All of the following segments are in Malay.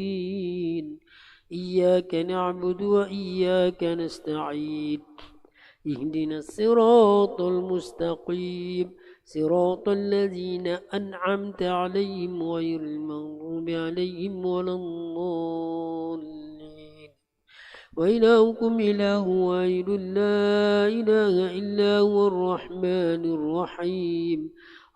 الدين. إياك نعبد وإياك نستعين. اهدنا الصراط المستقيم. صراط الذين أنعمت عليهم غير المغضوب عليهم ولا الضالين. وإلهكم إله واحد لا إله إلا هو الرحمن الرحيم.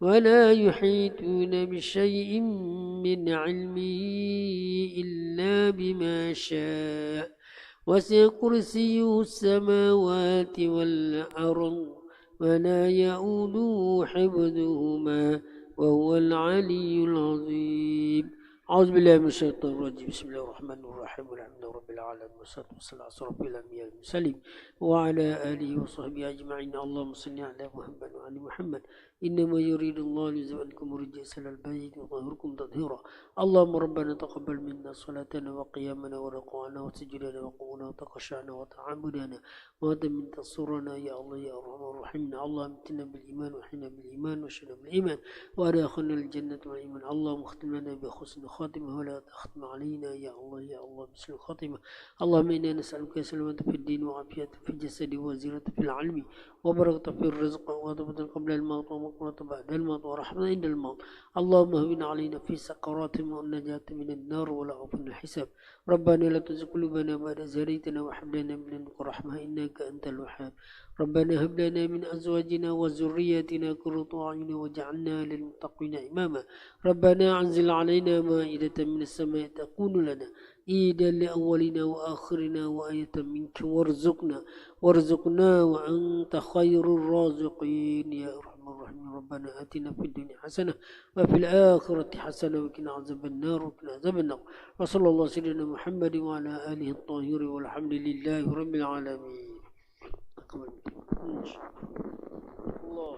ولا يحيطون بشيء من علمه إلا بما شاء. وسع كرسيه السماوات والأرض ولا يؤوده حفظهما وهو العلي العظيم. أعوذ بالله من الشيطان الرجيم. بسم الله الرحمن الرحيم. والحمد رب العالمين. والصلاة والسلام على أشرف الأنبياء والمرسلين وعلى آله وصحبه أجمعين. اللهم صل على محمد وعلى محمد. إنما يريد الله الرجس إلى البيت ويطهركم تطهيرا. اللهم ربنا تقبل منا صلاتنا وقيامنا وركوعنا وسجودنا وقومنا وتخشعنا وتعبدنا وهذا من تصرنا يا الله يا أرحم الراحمين. اللهم امتنا بالإيمان وحنا بالإيمان وشنا بالإيمان. وأدخلنا الجنة والإيمان. اللهم اختم لنا بحسن خاتمة ولا تختم علينا يا الله يا الله بسم الخاتمة. اللهم إنا نسألك سلامة في الدين وعافية في الجسد وزينة في العلم. وبركة في الرزق وضبط قبل الموت ومقرة بعد الموت ورحمة عند الموت. اللهم هون علينا في سقرات والنجاة من النار ولا عفو الحساب. ربنا لا تزغ قلوبنا بعد إذ هديتنا وهب لنا من لدنك رحمة إنك أنت الوهاب. ربنا هب لنا من أزواجنا وذرياتنا قرة أعين واجعلنا للمتقين إماما. ربنا أنزل علينا مائدة من السماء تكون لنا عيدا لأولنا وآخرنا وآية منك وارزقنا وارزقنا وأنت خير الرازقين يا أرحم الراحمين ربنا آتنا في الدنيا حسنة وفي الآخرة حسنة وقنا عذاب النار وقنا عذاب النار. وصلى الله سيدنا محمد وعلى آله الطاهر والحمد لله رب العالمين. الله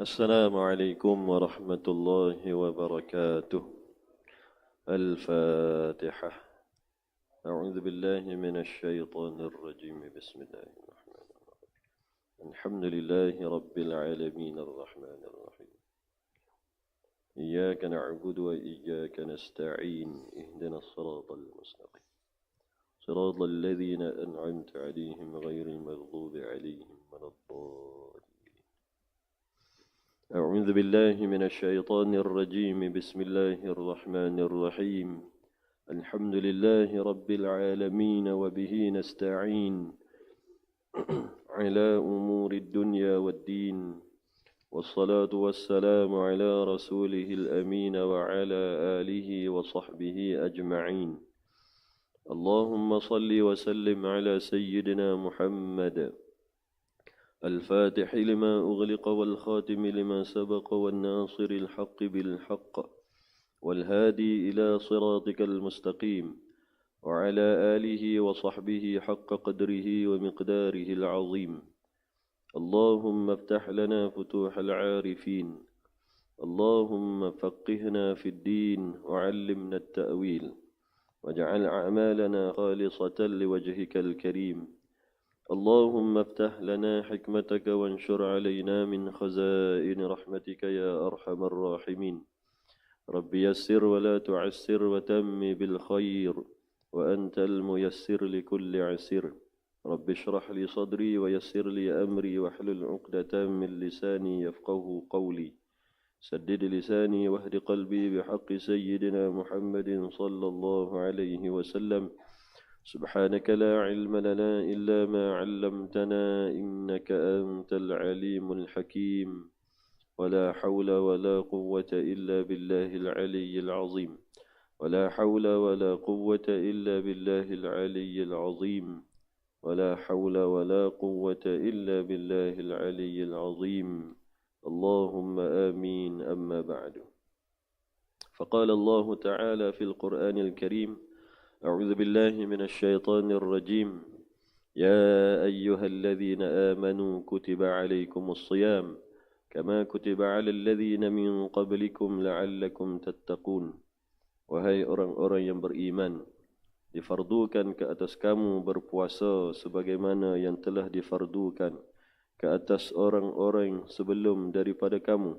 السلام عليكم ورحمة الله وبركاته. الفاتحة. أعوذ بالله من الشيطان الرجيم. بسم الله الرحمن الرحيم. الحمد لله رب العالمين الرحمن الرحيم. إياك نعبد وإياك نستعين. اهدنا الصراط المستقيم. صراط الذين أنعمت عليهم غير المغضوب عليهم ولا الضالين. أعوذ بالله من الشيطان الرجيم. بسم الله الرحمن الرحيم. الحمد لله رب العالمين وبه نستعين على أمور الدنيا والدين. والصلاة والسلام على رسوله الأمين وعلى آله وصحبه أجمعين. اللهم صل وسلم على سيدنا محمد. الفاتح لما أغلق والخاتم لما سبق والناصر الحق بالحق والهادي إلى صراطك المستقيم وعلى آله وصحبه حق قدره ومقداره العظيم. اللهم افتح لنا فتوح العارفين. اللهم فقهنا في الدين وعلمنا التأويل. واجعل أعمالنا خالصة لوجهك الكريم. اللهم افتح لنا حكمتك وانشر علينا من خزائن رحمتك يا أرحم الراحمين. رب يسر ولا تعسر وتم بالخير وأنت الميسر لكل عسر. رب اشرح لي صدري ويسر لي أمري واحلل عقدة من لساني يفقه قولي. سدد لساني واهد قلبي بحق سيدنا محمد صلى الله عليه وسلم. سبحانك لا علم لنا إلا ما علمتنا إنك أنت العليم الحكيم. ولا حول ولا قوة إلا بالله العلي العظيم. ولا حول ولا قوة إلا بالله العلي العظيم. ولا حول ولا قوة إلا بالله العلي العظيم. اللهم آمين أما بعد. فقال الله تعالى في القرآن الكريم أعوذ بالله من الشيطان الرجيم. يا أيها الذين آمنوا كتب عليكم الصيام كما كتب على الذين من قبلكم لعلكم تتقون. وهي orang-orang yang beriman difardukan ke atas kamu berpuasa sebagaimana yang telah difardukan. Ke atas orang-orang sebelum daripada kamu.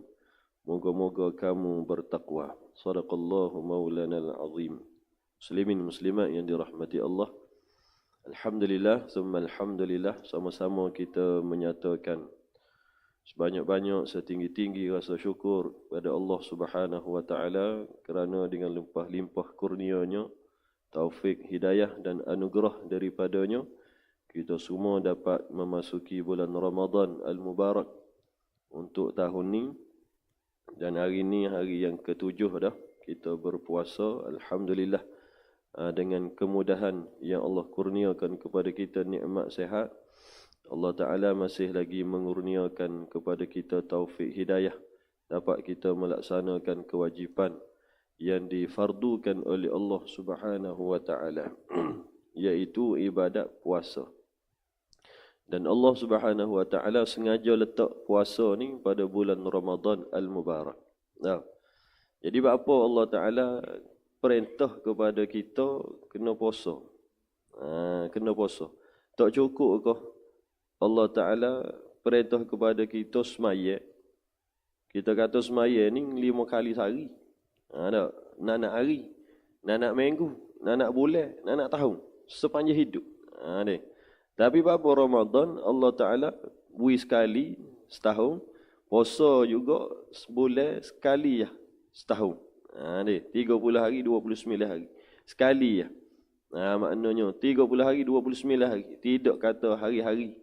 Moga-moga kamu bertakwa. Sadaqallahu maulana al-azim. Muslimin muslimat yang dirahmati Allah. Alhamdulillah, summa alhamdulillah, sama-sama kita menyatakan sebanyak-banyak setinggi-tinggi rasa syukur kepada Allah Subhanahu wa taala kerana dengan limpah-limpah kurnianya taufik hidayah dan anugerah daripadanya kita semua dapat memasuki bulan Ramadan al-Mubarak untuk tahun ni. Dan hari ni hari yang ketujuh dah kita berpuasa alhamdulillah ah, dengan kemudahan yang Allah kurniakan kepada kita nikmat sehat. Allah Taala masih lagi mengurniakan kepada kita taufik hidayah. Dapat kita melaksanakan kewajipan yang difardukan oleh Allah Subhanahu wa taala yaitu ibadat puasa. Dan Allah Subhanahu wa taala sengaja letak puasa ni pada bulan Ramadan al-Mubarak. Nah. Jadi apa Allah taala perintah kepada kita kena puasa. Ha, kena puasa. Tak cukup ke Allah taala perintah kepada kita semaya. Kita kata semaya ni lima kali sehari. Ha, nak, nak nak hari, nak nak minggu, nak nak bulan, nak nak tahun. Sepanjang hidup. Ha, ni. Tapi pada Ramadan, Allah Ta'ala bui sekali setahun. Puasa juga sebulan sekali ya setahun. Ha, ni. 30 hari, 29 hari. Sekali ya. Ha, maknanya 30 hari, 29 hari. Tidak kata hari-hari.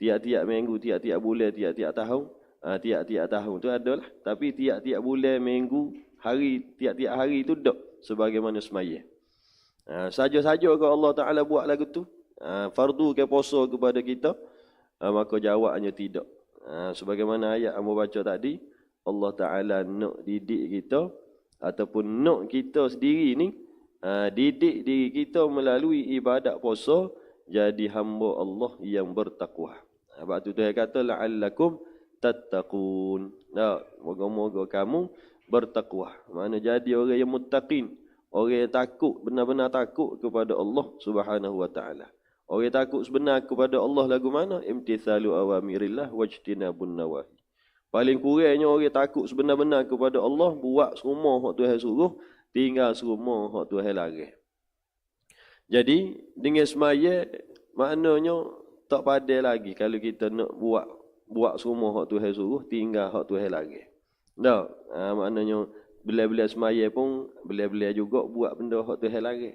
Tiap-tiap minggu, tiap-tiap bulan, tiap-tiap tahun. Ha, tiap-tiap tahun tu adalah. Tapi tiap-tiap bulan, minggu, hari tiap-tiap hari itu dok sebagaimana semaya. Ha, saja-saja kalau Allah Taala buat lagu tu, ha, fardu ke puasa kepada kita, ha, maka jawabnya tidak. Ha, sebagaimana ayat yang baca tadi, Allah Taala nak didik kita ataupun nak kita sendiri ni ha, didik diri kita melalui ibadat puasa jadi hamba Allah yang bertakwa. Sebab tu Tuhan kata la'allakum tattaqun. Nah, moga-moga kamu bertakwa. Mana jadi orang yang muttaqin, orang yang takut benar-benar takut kepada Allah Subhanahu wa taala. Orang takut sebenar kepada Allah lagu mana? Imtithalu awamirillah wajtinabun nawahi. Paling kurangnya orang takut sebenar-benar kepada Allah buat semua hak Tuhan suruh, tinggal semua hak Tuhan larang. Jadi dengan semaya maknanya tak padai lagi kalau kita nak buat buat semua hak Tuhan suruh, tinggal hak Tuhan larang. Tak. Ha, maknanya bila-bila semaya pun bila-bila juga buat benda hak Tuhan larang.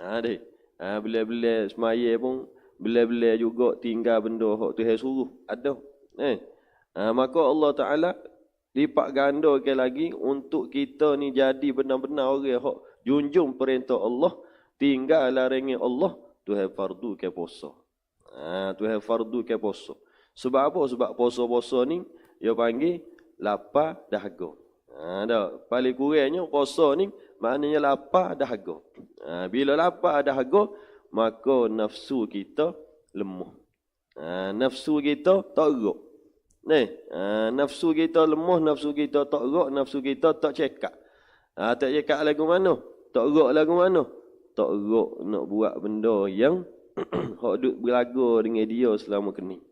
Ha deh. Ha bila-bila semaya pun bila-bila juga tinggal benda hak Tuhan suruh. Ada. Eh. Ha, maka Allah Taala lipat ganda ke lagi untuk kita ni jadi benar-benar orang hak junjung perintah Allah, tinggal larangan Allah, Tuhan fardu ke puasa. Ha, Tuhan fardu ke puasa. Sebab apa? Sebab puasa-puasa ni dia panggil lapar dahaga. Ha dah paling kurangnya puasa ni maknanya lapar dahaga. Ha bila lapar dahaga maka nafsu kita lemah. Ha nafsu kita tak gerak. Nih, ha, nafsu kita lemah, nafsu kita tak gerak, nafsu kita tak cekak. Ha, tak cekak lagu mana? Tak gerak lagu mana? Tak gerak nak buat benda yang hak duk berlagu dengan dia selama kini.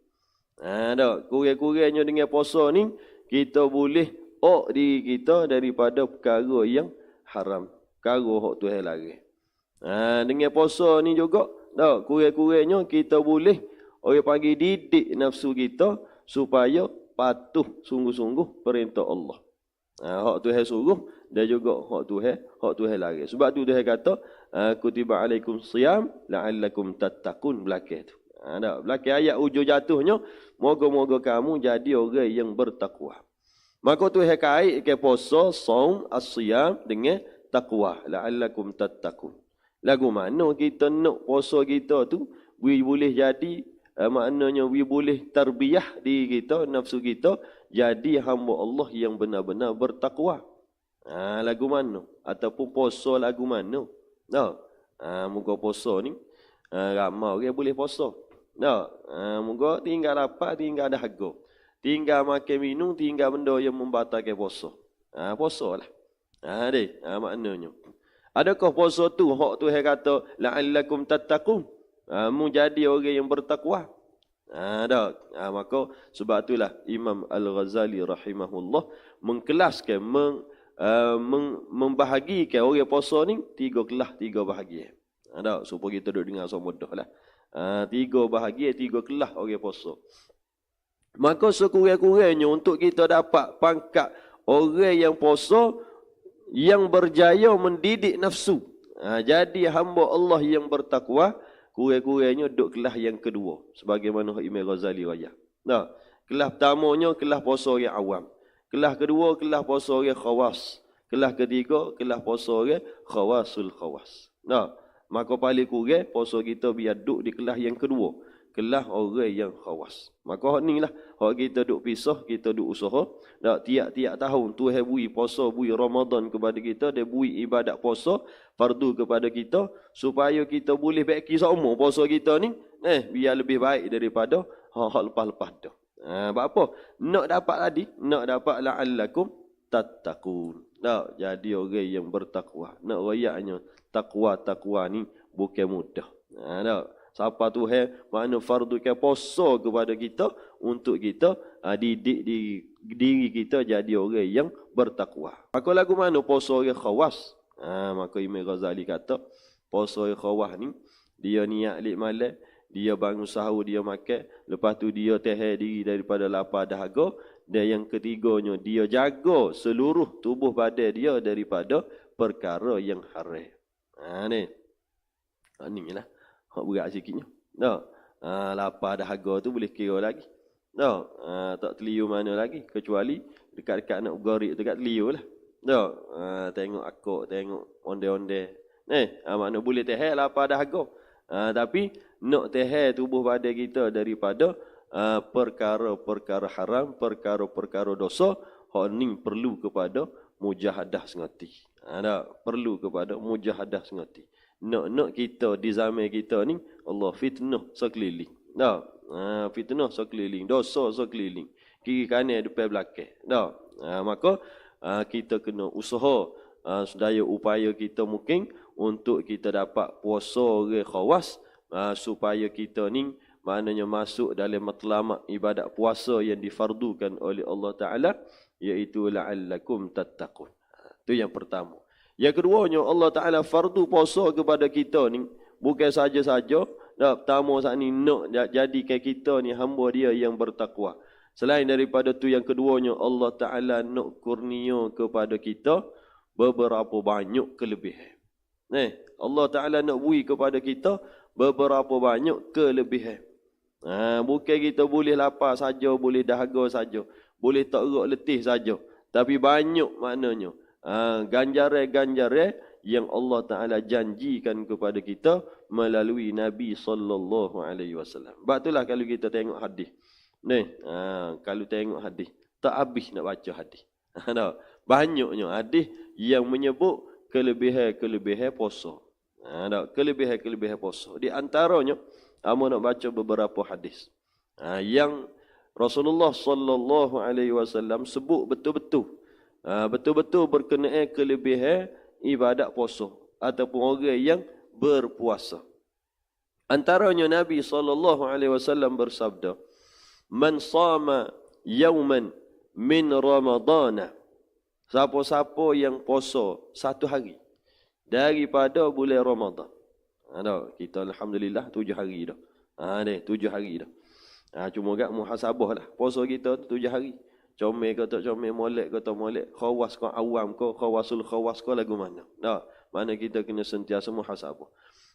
Ha, dah, kurang-kurangnya dengan puasa ni, kita boleh ok diri kita daripada perkara yang haram. Perkara hak Tuhan lari. Ha, dengan puasa ni juga, dah, kurang-kurangnya kita boleh orang panggil didik nafsu kita, supaya patuh sungguh-sungguh perintah Allah. Ha, hak Tuhan suruh dan juga hak Tuhan, hak Tuhan lari. Sebab tu Tuhan kata, ha, kutiba alaikum siyam la'allakum tattaqun belakang tu. Ha, belakang ayat ujung jatuhnya, moga-moga kamu jadi orang yang bertakwa. Maka Tuhan kait ke puasa, saum, as-siyam dengan takwa. La'allakum tattaqun. Lagu mana kita nak puasa kita tu, boleh jadi uh, maknanya we boleh tarbiyah di kita nafsu kita jadi hamba Allah yang benar-benar bertakwa. Ha, lagu mana? Ataupun poso lagu mana? No. Ha, muka poso ni ha, ramai orang boleh poso. No. Ha, muka tinggal dapat, tinggal dahaga. Tinggal makan minum, tinggal benda yang membatalkan poso. Ha, poso lah. Ha, deh, ha, maknanya. Adakah poso tu hak tu yang kata la'allakum tattaqun? Ha, mu jadi orang yang bertakwa. Ha, dah. Ha, maka sebab itulah Imam Al-Ghazali rahimahullah mengkelaskan, meng, uh, meng, membahagikan orang puasa ni tiga kelas, tiga bahagian. Ha, dah. Supaya kita duduk dengar sama mudah lah. Ha, tiga bahagian, tiga kelas orang puasa. Maka sekurang-kurangnya untuk kita dapat pangkat orang yang puasa yang berjaya mendidik nafsu. Ha, jadi hamba Allah yang bertakwa, kurang-kurangnya duduk kelas yang kedua sebagaimana Imam Ghazali raya. Nah, kelas pertamanya kelas puasa orang awam. Kelas kedua kelas puasa orang khawas. Kelas ketiga kelas puasa orang khawasul khawas. Nah, maka paling kurang puasa kita biar duduk di kelas yang kedua kelah orang yang khawas. Maka hak ni lah, hak kita duk pisah, kita duk usaha. Tak tiap-tiap tahun tu bui puasa, bui Ramadan kepada kita, dia bui ibadat puasa, fardu kepada kita, supaya kita boleh baiki semua puasa kita ni, eh, biar lebih baik daripada hak lepas-lepas tu. Ha, apa? Nak dapat tadi, nak dapat la'allakum tattaqun. Tak, jadi orang yang bertakwa. Nak rayaknya, takwa-takwa ni bukan mudah. Ha, tak? Siapa tu hai mana fardu ke puasa kepada kita untuk kita uh, didik di diri kita jadi orang yang bertakwa. Maka lagu mana puasa orang khawas? Ha, maka Imam Ghazali kata puasa orang khawas ni dia niat lik malam, dia bangun sahur, dia makan, lepas tu dia tahan diri daripada lapar dahaga dan yang ketiganya dia jaga seluruh tubuh badan dia daripada perkara yang haram. Ha ni. Ha ni lah. Hak berat sikitnya. Tak. Ha, lapar dahaga tu boleh kira lagi. Tak. Ha, tak teliu mana lagi. Kecuali dekat-dekat nak gorik dekat teliu lah. Tak. Ha, tengok akok, tengok onde-onde. Eh, ha, mana boleh tehel lapar dahaga. Ha, tapi nak tehel tubuh badan kita daripada ha, perkara-perkara haram, perkara-perkara dosa, hak ni perlu kepada mujahadah sengati. Ha, tak. Perlu kepada mujahadah sengati nak-nak kita di zaman kita ni Allah fitnah sekeliling. Dah. Ha, fitnah sekeliling, dosa sekeliling. Kiri kanan depan belakang. Dah. Ha, maka ha, kita kena usaha ha, sedaya upaya kita mungkin untuk kita dapat puasa orang khawas ha, supaya kita ni maknanya masuk dalam matlamat ibadat puasa yang difardukan oleh Allah Taala iaitu la'allakum tattaqun. Itu ha, yang pertama. Yang keduanya Allah Ta'ala fardu puasa kepada kita ni. Bukan saja-saja. Tak pertama saat ni nak jadikan kita ni hamba dia yang bertakwa. Selain daripada tu yang keduanya Allah Ta'ala nak kurnia kepada kita beberapa banyak kelebihan. Eh, Allah Ta'ala nak bui kepada kita beberapa banyak kelebihan. Ha, bukan kita boleh lapar saja, boleh dahaga saja, boleh tak letih saja. Tapi banyak maknanya. Ha, ganjaran-ganjaran yang Allah Taala janjikan kepada kita melalui Nabi sallallahu alaihi wasallam. Sebab itulah kalau kita tengok hadis. Ni, ha, kalau tengok hadis, tak habis nak baca hadis. Ha, banyaknya hadis yang menyebut kelebihan-kelebihan puasa. Ha, kelebihan-kelebihan puasa. Di antaranya, kamu nak baca beberapa hadis. Ha, yang Rasulullah sallallahu alaihi wasallam sebut betul-betul. Ha, betul-betul berkenaan kelebihan ibadat puasa ataupun orang yang berpuasa. Antaranya Nabi sallallahu alaihi wasallam bersabda, "Man sama yauman min Ramadhan." Siapa-siapa yang puasa satu hari daripada bulan Ramadan. Ha, kita alhamdulillah tujuh hari dah. Ha, tujuh hari dah. Ha, cuma gak muhasabah lah. Puasa kita tu tujuh hari. Comel ke tak comel, molek ke tak molek, khawas ke awam ke, khawasul khawas ke lagu mana. Nah, mana kita kena sentiasa muhasabah.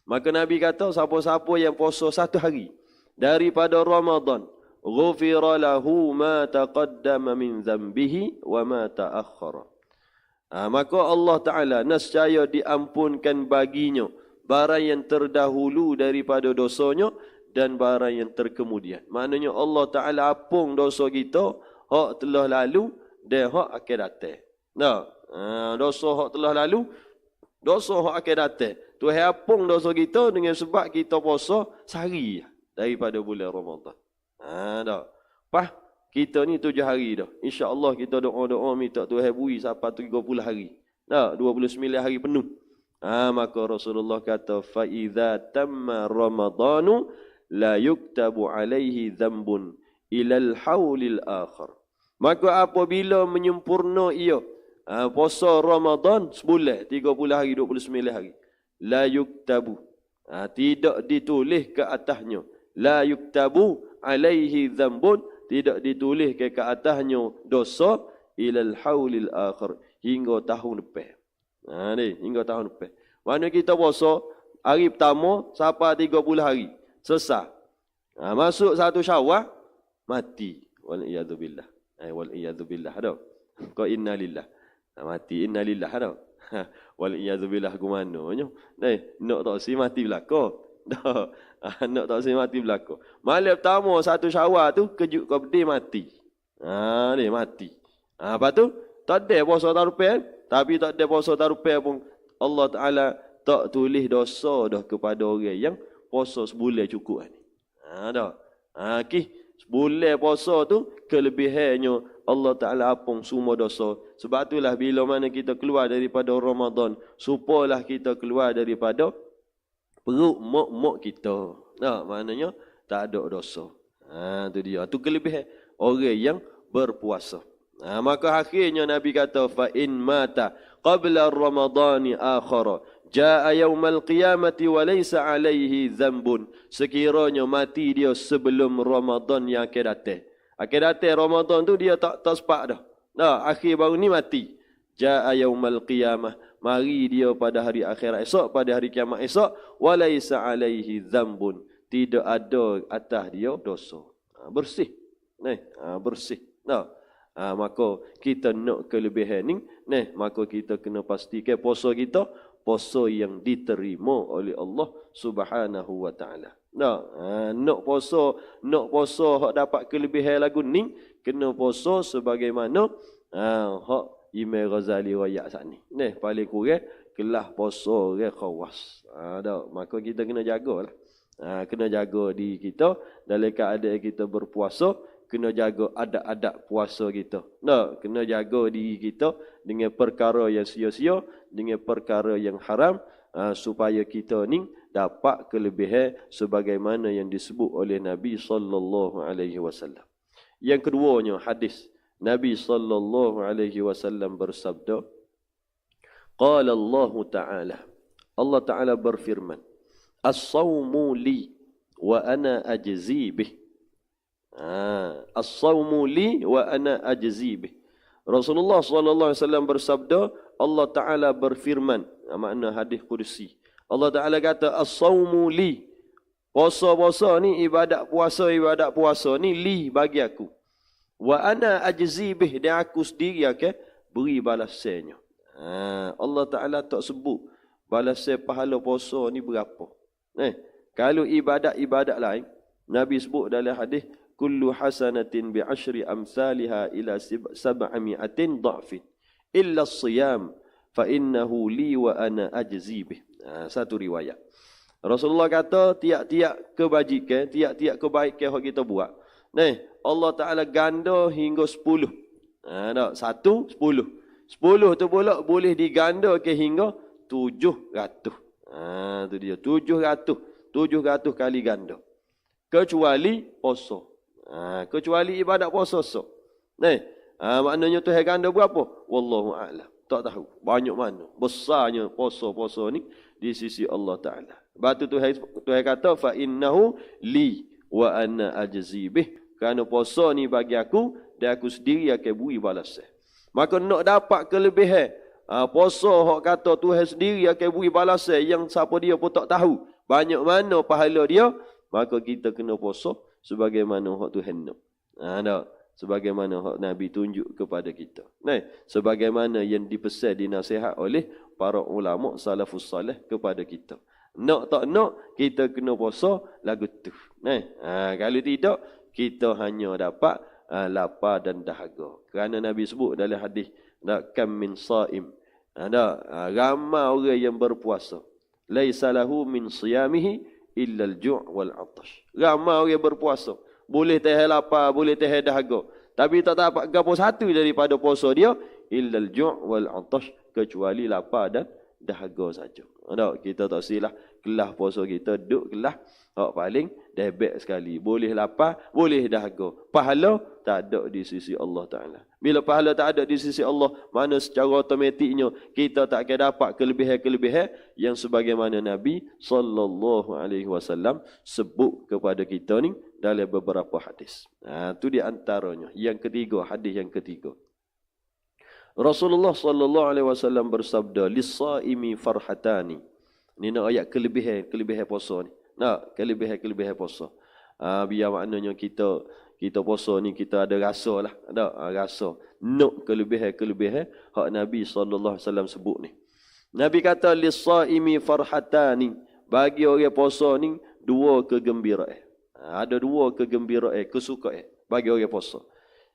Maka Nabi kata, siapa-siapa yang puasa satu hari daripada Ramadan, ghufira lahu ma taqaddama min zambihi wa ma ta'akhkhara. Ha, maka Allah Ta'ala nascaya diampunkan baginya barang yang terdahulu daripada dosanya dan barang yang terkemudian. Maknanya Allah Ta'ala apung dosa kita, hak telah lalu dan hak akan datang. Nah, eh, dosa hak telah lalu, dosa hak akan datang. Tu hapung dosa kita dengan sebab kita puasa sehari daripada bulan Ramadan. Ha dah. Pas kita ni tujuh hari dah. Insya-Allah kita doa-doa minta Tuhan beri sampai 30 hari. Nah, 29 hari penuh. Ha, maka Rasulullah kata fa idza tamma ramadanu la yuktabu alaihi dhanbun ila al-haulil akhir. Maka apabila menyempurna ia ha, puasa Ramadan sebulan 30 hari 29 hari la yuktabu ha, tidak ditulis ke atasnya la yuktabu alaihi dzambun tidak ditulis ke ke atasnya dosa ilal haulil akhar hingga tahun depan. Ha ni hingga tahun depan. Mana kita puasa hari pertama sampai 30 hari sesat. Ha, masuk satu syawal, mati. Wal iyadu. Eh, wal iyadu billah. Ada. Kau inna lillah. Ha, mati inna lillah. Ada. Ha, wal iyadu billah ku mana. Nah, nak tak si mati. Dah. Ha, nak tak si mati belakang. Malam pertama satu syawal tu, kejut kau berdiri mati. Ha, ni mati. Ha, lepas tu, tak ada puasa tarupan. Tapi tak ada puasa tarupan pun. Allah Ta'ala tak tulis dosa dah kepada orang yang puasa sebulan cukup ni. Ha dah. Ha okey. Sebulan puasa tu kelebihannya Allah Taala apung semua dosa. Sebab itulah bila mana kita keluar daripada Ramadan, supalah kita keluar daripada perut mok-mok kita. Nah, maknanya tak ada dosa. Ha tu dia. Tu kelebihan orang yang berpuasa. Ha, maka akhirnya Nabi kata fa in mata qabla ramadhani akhara Ja'a yaumal qiyamati wa laysa alaihi dhanbun. Sekiranya mati dia sebelum Ramadan yang akan datang. Akan datang Ramadan tu dia tak tak sepak dah. Dah akhir baru ni mati. Ja'a yaumal qiyamah. Mari dia pada hari akhirat esok, pada hari kiamat esok. Wa laysa alaihi dhanbun. Tidak ada atas dia dosa. Ha, bersih. Nih, ha, bersih. Nah. Ha, maka kita nak kelebihan ni, nih, maka kita kena pastikan puasa kita puasa yang diterima oleh Allah Subhanahu wa taala. Nak ha, nak puasa, nak puasa hak dapat kelebihan lagu ni, kena puasa sebagaimana ha hak Imam Ghazali royak sat ni. Neh paling kurang kelah puasa orang khawas. Ha dah, maka kita kena jagalah. Ha kena jaga di kita dalam keadaan kita berpuasa kena jaga adab-adab puasa kita. Nah, kena jaga diri kita dengan perkara yang sia-sia, dengan perkara yang haram uh, supaya kita ni dapat kelebihan sebagaimana yang disebut oleh Nabi sallallahu alaihi wasallam. Yang keduanya hadis Nabi sallallahu alaihi wasallam bersabda, qala Allah taala Allah taala berfirman, "As-sawmu li wa ana ajzi bih." Ha, as-sawmu li wa ana ajzi bih. Rasulullah sallallahu alaihi wasallam bersabda, Allah Taala berfirman, ha, makna hadis kursi. Allah Taala kata as-sawmu li. Puasa-puasa ni ibadat puasa ibadat puasa ni li bagi aku. Wa ana ajzi bih dan aku sendiri okay, beri balasannya. Ha, Allah Taala tak sebut balasan pahala puasa ni berapa. Eh, kalau ibadat-ibadat lain Nabi sebut dalam hadis kullu hasanatin bi ashri amsalha ila sab'ami'atin dha'fin illa as-siyam fa innahu li wa ana ajzi bih. Ha, satu riwayat. Rasulullah kata tiap-tiap kebajikan, tiap-tiap kebaikan yang kita buat. Nah, Allah Ta'ala ganda hingga sepuluh. Ha, tak? Satu, sepuluh. Sepuluh tu pula boleh diganda ke hingga tujuh ratus. Ha, tu dia. Tujuh ratus. Tujuh ratus kali ganda. Kecuali poso. Ha, kecuali ibadat poso. So. Nih, ha, maknanya tu ganda berapa? Wallahu a'lam. Tak tahu. Banyak mana. Besarnya poso-poso ni di sisi Allah Ta'ala. Batu Tuhan, Tuhan kata, fa innahu li wa anna ajzi bih. Kerana puasa ni bagi aku, dan aku sendiri akan beri balasan. Maka nak dapat kelebihan, ha, puasa hak kata Tuhan sendiri akan beri balasan yang siapa dia pun tak tahu. Banyak mana pahala dia, maka kita kena puasa sebagaimana hak Tuhan nak. Ha, tak? Sebagaimana hak Nabi tunjuk kepada kita. Nah, sebagaimana yang dipesan dinasihat oleh para ulama salafus salih kepada kita. Nak tak nak, kita kena puasa lagu tu. Nah, ha, kalau tidak, kita hanya dapat ha, lapar dan dahaga. Kerana Nabi sebut dalam hadis, nak kam min saim. Ada ha, ramai orang yang berpuasa. Laisa lahu min siyamihi illa al-ju' wal 'atash. Ramai orang berpuasa. Boleh tahan lapar, boleh tahan dahaga. Tapi tak dapat gapo satu daripada puasa dia illa al-ju' wal 'atash kecuali lapar dan dahaga saja. Tak, kita tak silah kelah puasa kita duduk kelah hak paling debek sekali. Boleh lapar, boleh dahaga. Pahala tak ada di sisi Allah Taala. Bila pahala tak ada di sisi Allah, mana secara otomatiknya kita tak akan dapat kelebihan-kelebihan yang sebagaimana Nabi sallallahu alaihi wasallam sebut kepada kita ni dalam beberapa hadis. Ha, tu di antaranya. Yang ketiga, hadis yang ketiga. Rasulullah sallallahu alaihi wasallam bersabda, "Lis-saimi farhatani." Ini nak ayat kelebihan kelebihan puasa ni. Nak kelebihan-kelebihan puasa. Ah biar maknanya kita kita puasa ni kita ada rasa lah. Ada ha, rasa. Nak kelebihan-kelebihan hak Nabi sallallahu alaihi wasallam sebut ni. Nabi kata lis-saimi farhatani. Bagi orang puasa ni dua kegembiraan. Ha, ada dua kegembiraan, kesukaan bagi orang puasa.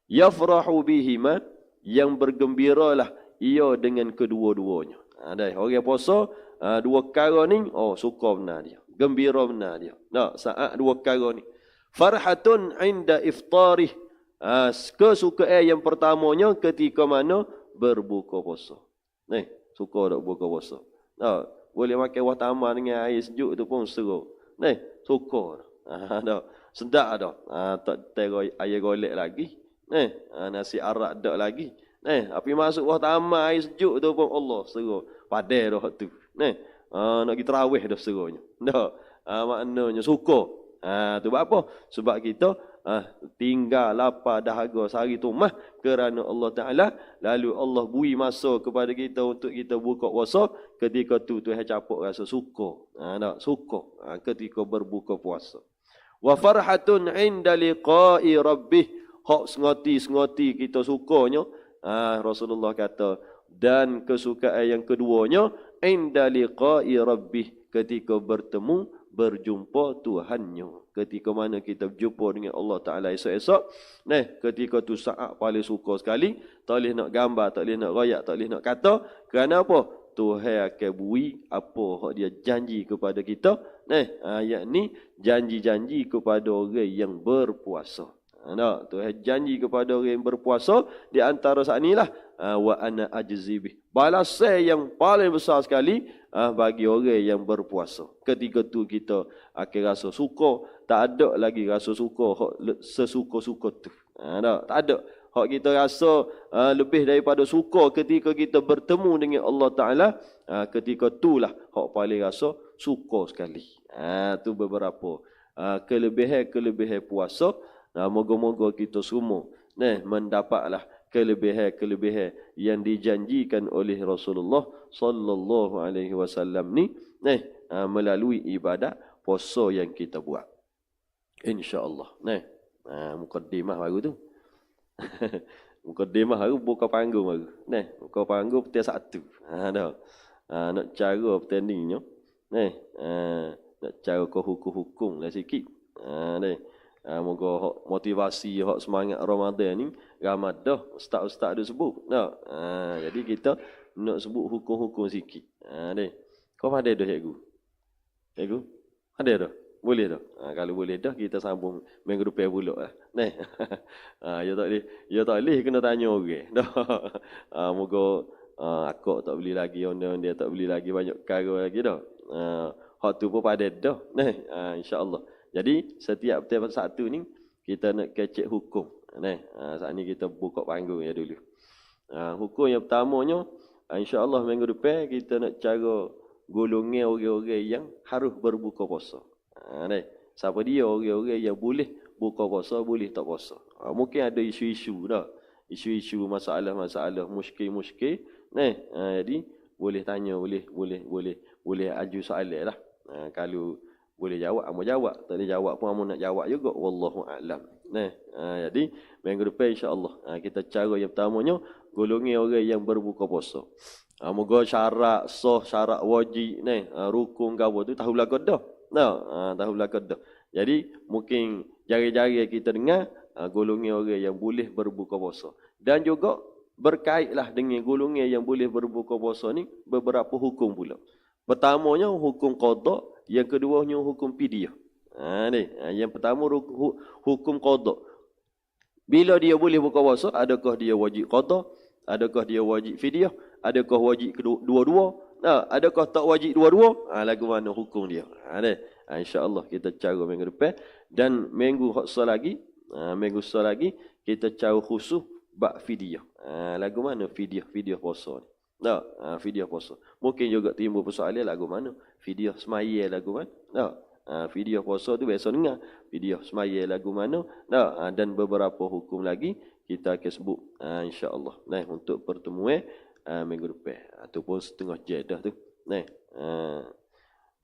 Yafrahu bihima yang bergembiralah ia dengan kedua-duanya. Ada ha, orang puasa ha, dua perkara ni oh suka benar dia. Gembira benar dia. Nak saat dua perkara ni. Farhatun inda iftarih. Ha, kesukaan yang pertamanya ketika mana berbuka puasa. Ni, suka tak buka puasa. Nak, boleh makan wah tamar dengan air sejuk tu pun seru. Ni, suka. Ha, dah. Sedap dah. Ha, tak teroi air golek lagi. Eh, nasi arak dak lagi. Eh, api masuk wah tamar air sejuk tu pun Allah seru. Padai dah tu. Eh, ha, nak kita rawih dah serunya. Dah. Ha, maknanya suka. Ha, tu apa? Sebab kita ha, tinggal lapar dahaga sehari tu mah kerana Allah Ta'ala. Lalu Allah bui masa kepada kita untuk kita buka puasa. Ketika tu Tuhan capuk rasa suka. Ha, tak? Suka ha, ketika berbuka puasa. Wa farhatun inda liqa'i rabbih hak sengoti-sengoti kita sukanya ha, Rasulullah kata dan kesukaan yang keduanya inda liqa'i rabbih. Ketika bertemu berjumpa Tuhannya. Ketika mana kita berjumpa dengan Allah Taala esok-esok nah ketika tu saat paling suka sekali tak boleh nak gambar tak boleh nak royak tak boleh nak kata kerana apa Tuhan akan bui apa hak dia janji kepada kita. Nah ayat ni janji-janji kepada orang yang berpuasa nak Tuhan janji kepada orang yang berpuasa di antara saat inilah uh, wa ana ajzibi. Balasan yang paling besar sekali uh, bagi orang yang berpuasa. Ketika tu kita akan rasa suka, tak ada lagi rasa suka sesuka-suka tu. Uh, tak, ada. Hak kita rasa uh, lebih daripada suka ketika kita bertemu dengan Allah Taala, uh, ketika itulah hak paling rasa suka sekali. Ah uh, tu beberapa uh, kelebihan-kelebihan puasa Nah, moga-moga kita semua nah mendapatlah kelebihan-kelebihan yang dijanjikan oleh Rasulullah sallallahu alaihi wasallam ni nah melalui ibadat puasa yang kita buat. Insya-Allah. Nah, nah mukaddimah baru tu. mukaddimah baru buka panggung baru. Nah, buka panggung peti satu. Ha dah. Ha, nak cara pertandingnya. Nah, ha, nak cara ke hukum-hukum lah sikit. Ha dah. Ha, moga motivasi hak semangat Ramadan ni ramad dah ustaz-ustaz ada sebut. Tak? Ha, jadi kita nak sebut hukum-hukum sikit. Ha deh. Kau ada dah cikgu? Cikgu? Ada dah. Boleh dah. Ha, kalau boleh dah kita sambung minggu depan pula lah. Nah. ha, ya tak boleh. Ya tak boleh kena tanya orang. Okay. Dah. Ha, moga ha, akak tak beli lagi, dia tak beli lagi banyak perkara lagi dah. Ha, hak tu pun pada dah. Nah, ha, insya-Allah. Jadi setiap tiap satu ni kita nak kecek hukum. Nah, ha, saat ni kita buka panggung ya dulu. Ha, hukum yang pertamanya insya-Allah minggu depan kita nak cara golongan orang-orang yang harus berbuka puasa. Ha, ni. Siapa dia orang-orang yang boleh buka puasa, boleh tak puasa. Ha, mungkin ada isu-isu dah. Isu-isu masalah-masalah muskil-muskil. Ni, ha, jadi boleh tanya, boleh boleh boleh boleh aju soalan lah. Ha, kalau boleh jawab, amo jawab. Tak boleh jawab pun amo nak jawab juga. Wallahu a'lam. Nah, ha, jadi minggu depan insya-Allah ha, kita cara yang pertamanya golongan orang yang berbuka puasa. Ha, moga syarat sah, syarat wajib ni, ha, rukun gawa tu tahu lah dah. Nah, ha, tahu lah dah. Jadi mungkin jari-jari kita dengar ha, golongan orang yang boleh berbuka puasa. Dan juga berkaitlah dengan golongan yang boleh berbuka puasa ni beberapa hukum pula. Pertamanya hukum qada, yang keduanya hukum fidyah. Ha ni, ha, yang pertama hukum qada. Bila dia boleh buka puasa, adakah dia wajib qada? Adakah dia wajib fidyah? Adakah wajib dua-dua? Nah, adakah tak wajib dua-dua? Ha, lagu mana hukum dia? Ha, ha, InsyaAllah kita cara minggu depan. Dan minggu hotsa lagi, ha, minggu hotsa lagi, kita cara khusus bak fidyah. Ha, lagu mana fidyah? Fidyah puasa ni. Nah, ha, fidyah puasa. Mungkin juga timbul persoalan lagu mana? Fidyah semaya lagu mana? Nah, ha, fidyah puasa tu biasa dengar. Fidyah semaya lagu mana? Nah, ha, dan beberapa hukum lagi kita akan sebut ha, insya-Allah. Nah, untuk pertemuan uh, minggu depan ataupun setengah jam dah tu. Nah. Uh,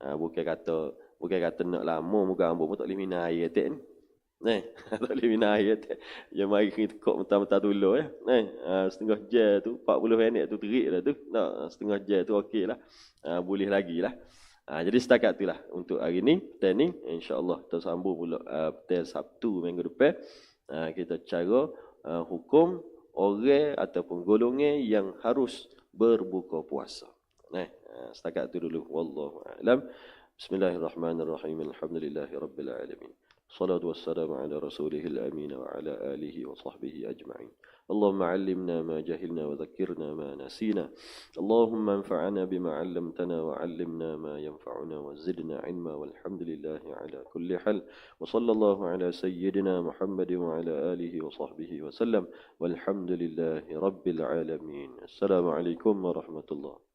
uh, bukan kata bukan kata nak lama muka ambo pun tak boleh minum air tak ni. Nah, tak boleh minum air tak. Yang mari kita kok mentah-mentah dulu ya. Nah, uh, setengah jam tu 40 minit tu terik dah tu. Nah, setengah jam tu okeylah. Uh, boleh lagi lah. Ha, jadi setakat itulah untuk hari ini training insyaallah kita sambung pula uh, Sabtu minggu depan kita cara hukum orang ataupun golongan yang harus berbuka puasa. Nah, setakat itu dulu. Wallahu a'lam. Bismillahirrahmanirrahim. Alhamdulillahirabbil alamin. Ala rasulihil amin wa ala alihi wa sahbihi ajma'in. اللهم علمنا ما جهلنا وذكرنا ما نسينا. اللهم انفعنا بما علمتنا وعلمنا ما ينفعنا وزدنا علما. والحمد لله على كل حال. وصلى الله على سيدنا محمد وعلى آله وصحبه وسلم. والحمد لله رب العالمين. السلام عليكم ورحمة الله.